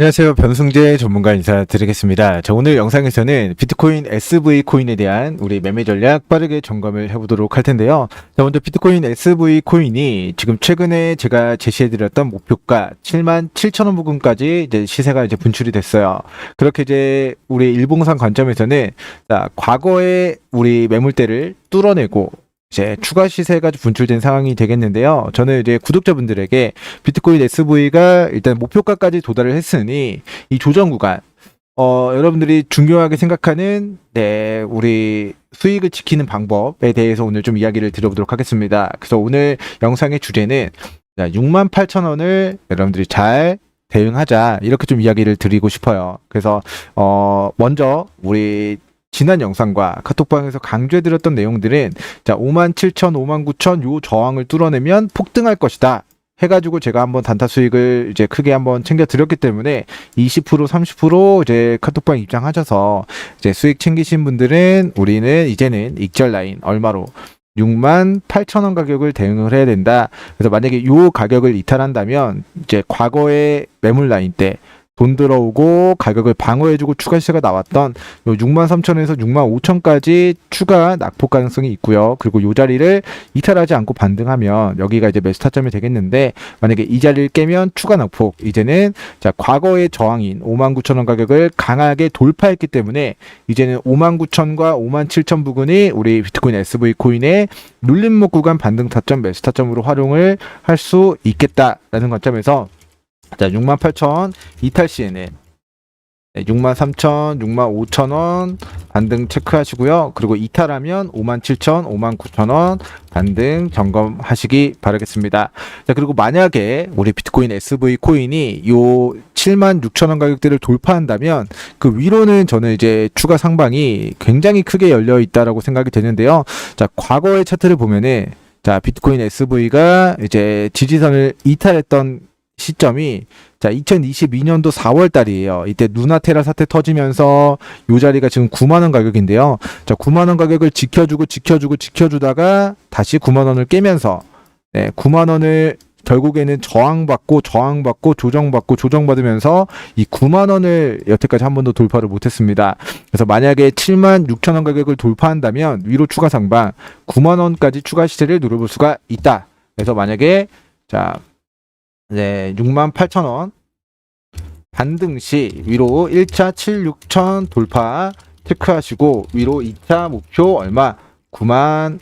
안녕하세요. 변승재 전문가 인사드리겠습니다. 자, 오늘 영상에서는 비트코인 SV 코인에 대한 우리 매매 전략 빠르게 점검을 해보도록 할 텐데요. 자, 먼저 비트코인 SV 코인이 지금 최근에 제가 제시해드렸던 목표가 7만 7천 원 부근까지 이제 시세가 이제 분출이 됐어요. 그렇게 이제 우리 일봉상 관점에서는 자, 과거에 우리 매물대를 뚫어내고 이제 추가 시세가 분출된 상황이 되겠는데요. 저는 이제 구독자분들에게 비트코인 SV가 일단 목표가까지 도달을 했으니 이 조정 구간 어 여러분들이 중요하게 생각하는 네 우리 수익을 지키는 방법에 대해서 오늘 좀 이야기를 드려보도록 하겠습니다. 그래서 오늘 영상의 주제는 6만 8천 원을 여러분들이 잘 대응하자 이렇게 좀 이야기를 드리고 싶어요. 그래서 어 먼저 우리 지난 영상과 카톡방에서 강조해드렸던 내용들은 자 5만 7천, 5만 9천 요 저항을 뚫어내면 폭등할 것이다. 해가지고 제가 한번 단타 수익을 이제 크게 한번 챙겨 드렸기 때문에 20% 30% 이제 카톡방 입장하셔서 이제 수익 챙기신 분들은 우리는 이제는 익절 라인 얼마로 6만 8천 원 가격을 대응을 해야 된다. 그래서 만약에 요 가격을 이탈한다면 이제 과거의 매물 라인 때 돈 들어오고 가격을 방어해주고 추가 시세가 나왔던 요 6만 3천에서 6만 5천까지 추가 낙폭 가능성이 있고요. 그리고 요 자리를 이탈하지 않고 반등하면 여기가 이제 매수 타점이 되겠는데 만약에 이 자리를 깨면 추가 낙폭 이제는 자 과거의 저항인 5만 9천 원 가격을 강하게 돌파했기 때문에 이제는 5만 9천과 5만 7천 부근이 우리 비트코인 SV 코인의 눌림목 구간 반등 타점 매수 타점으로 활용을 할 수 있겠다라는 관점에서 자, 68,000 이탈 시에는 63,000, 65,000원 반등 체크하시고요. 그리고 이탈하면 57,000, 59,000원 반등 점검하시기 바라겠습니다. 자, 그리고 만약에 우리 비트코인 SV 코인이 요 76,000원 가격대를 돌파한다면 그 위로는 저는 이제 추가 상방이 굉장히 크게 열려 있다라고 생각이 되는데요. 자, 과거의 차트를 보면은 자, 비트코인 SV가 이제 지지선을 이탈했던 시점이 자 2022년도 4월 달이에요. 이때 누나테라 사태 터지면서 요 자리가 지금 9만 원 가격인데요. 자 9만 원 가격을 지켜주고 지켜주고 지켜주다가 다시 9만 원을 깨면서 네, 9만 원을 결국에는 저항받고 저항받고 조정받고 조정받으면서 이 9만 원을 여태까지 한 번도 돌파를 못했습니다. 그래서 만약에 7만 6천 원 가격을 돌파한다면 위로 추가 상방 9만 원까지 추가 시세를 누려볼 수가 있다. 그래서 만약에 자 네, 6만 8천 원 반등 시 위로 1차 7, 6천 돌파 체크하시고 위로 2차 목표 얼마 9만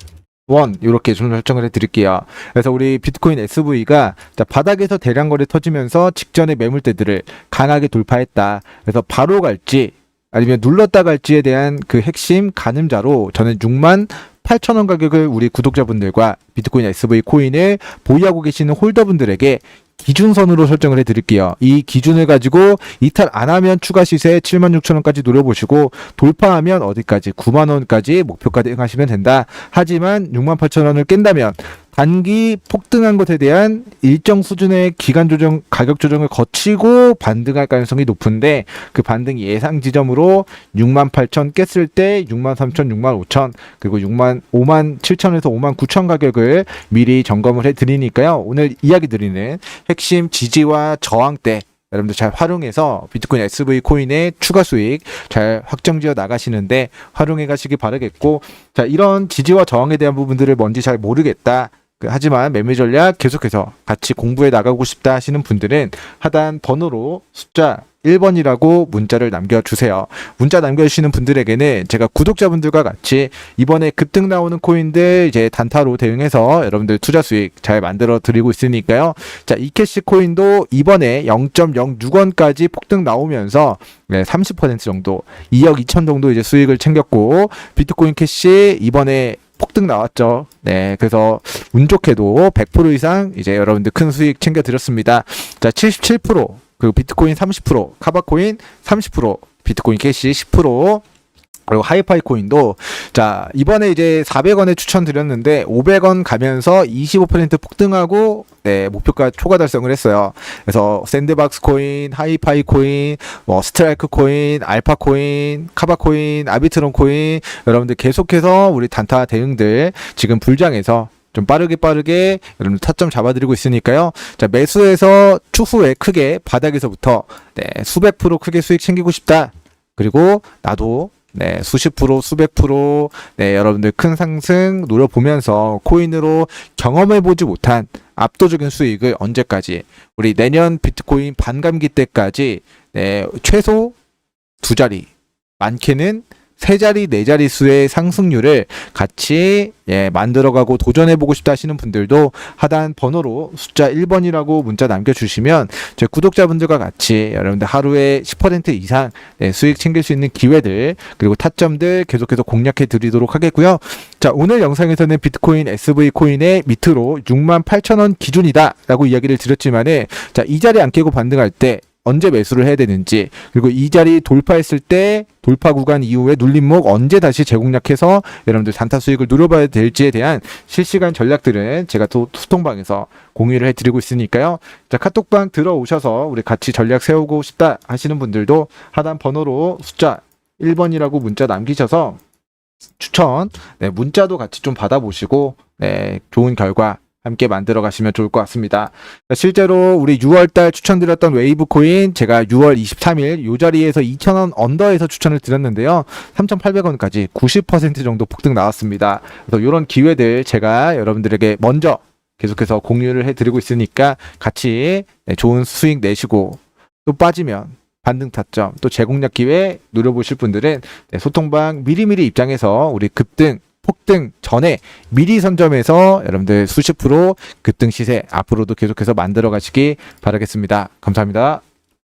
원 이렇게 좀 설정을 해드릴게요. 그래서 우리 비트코인 SV가 자, 바닥에서 대량 거래 터지면서 직전의 매물대들을 강하게 돌파했다. 그래서 바로 갈지 아니면 눌렀다 갈지에 대한 그 핵심 가늠자로 저는 6만 8천원 가격을 우리 구독자분들과 비트코인 SV 코인을 보유하고 계시는 홀더분들에게 기준선으로 설정을 해드릴게요. 이 기준을 가지고 이탈 안 하면 추가 시세 7만 6천 원까지 노려보시고 돌파하면 어디까지 9만 원까지 목표가 대응하시면 된다. 하지만 6만 8천 원을 깬다면 단기 폭등한 것에 대한 일정 수준의 기간 조정, 가격 조정을 거치고 반등할 가능성이 높은데 그 반등 예상 지점으로 6만 8천 깼을 때 6만 3천, 6만 5천 그리고 6만 5만 7천에서 5만 9천 가격을 미리 점검을 해드리니까요. 오늘 이야기 드리는 핵심 지지와 저항대 여러분들 잘 활용해서 비트코인 SV 코인의 추가 수익 잘 확정지어 나가시는데 활용해 가시기 바라겠고 자 이런 지지와 저항에 대한 부분들을 뭔지 잘 모르겠다 그, 하지만 매매 전략 계속해서 같이 공부해 나가고 싶다 하시는 분들은 하단 번호로 숫자 1번이라고 문자를 남겨주세요. 문자 남겨주시는 분들에게는 제가 구독자분들과 같이 이번에 급등 나오는 코인들 이제 단타로 대응해서 여러분들 투자 수익 잘 만들어 드리고 있으니까요. 자, 이캐시 코인도 이번에 0.06원까지 폭등 나오면서 네, 30% 정도, 2억 2천 정도 이제 수익을 챙겼고, 비트코인 캐시 이번에 폭등 나왔죠. 네, 그래서 운 좋게도 100% 이상 이제 여러분들 큰 수익 챙겨 드렸습니다. 자, 77%, 그리고 비트코인 30%, 카바코인 30%, 비트코인 캐시 10%, 그리고 하이파이 코인도 자 이번에 이제 400원에 추천드렸는데 500원 가면서 25% 폭등하고 네 목표가 초과 달성을 했어요. 그래서 샌드박스 코인, 하이파이 코인, 뭐 스트라이크 코인, 알파 코인, 카바 코인, 아비트론 코인 여러분들 계속해서 우리 단타 대응들 지금 불장에서 좀 빠르게 빠르게 여러분들 타점 잡아드리고 있으니까요. 자, 매수해서 추후에 크게 바닥에서부터 네, 수백 프로 크게 수익 챙기고 싶다. 그리고 나도 네, 수십 프로, 수백 프로, 네, 여러분들 큰 상승 노려보면서 코인으로 경험해보지 못한 압도적인 수익을 언제까지, 우리 내년 비트코인 반감기 때까지, 네, 최소 두 자리, 많게는 세 자리, 네 자리 수의 상승률을 같이 예, 만들어가고 도전해보고 싶다 하시는 분들도 하단 번호로 숫자 1번이라고 문자 남겨주시면 제 구독자분들과 같이 여러분들 하루에 10% 이상 네, 수익 챙길 수 있는 기회들 그리고 타점들 계속해서 공략해 드리도록 하겠고요. 자 오늘 영상에서는 비트코인 SV 코인의 밑으로 68,000원 기준이다 라고 이야기를 드렸지만은 자 이 자리 안 깨고 반등할 때 언제 매수를 해야 되는지 그리고 이 자리 돌파했을 때 돌파 구간 이후에 눌림목 언제 다시 재공략해서 여러분들 단타 수익을 누려봐야 될지에 대한 실시간 전략들은 제가 또 소통방에서 공유를 해드리고 있으니까요. 자 카톡방 들어오셔서 우리 같이 전략 세우고 싶다 하시는 분들도 하단 번호로 숫자 1번이라고 문자 남기셔서 추천 네, 문자도 같이 좀 받아보시고 네, 좋은 결과 함께 만들어 가시면 좋을 것 같습니다. 실제로 우리 6월달 추천드렸던 웨이브 코인 제가 6월 23일 요 자리에서 2,000원 언더에서 추천을 드렸는데요. 3,800원까지 90% 정도 폭등 나왔습니다. 그래서 이런 기회들 제가 여러분들에게 먼저 계속해서 공유를 해드리고 있으니까 같이 네, 좋은 수익 내시고 또 빠지면 반등 타점 또 재공략 기회 누려보실 분들은 네, 소통방 미리미리 입장해서 우리 급등 폭등 전에 미리 선점해서 여러분들 수십 프로 급등 시세 앞으로도 계속해서 만들어 가시기 바라겠습니다. 감사합니다.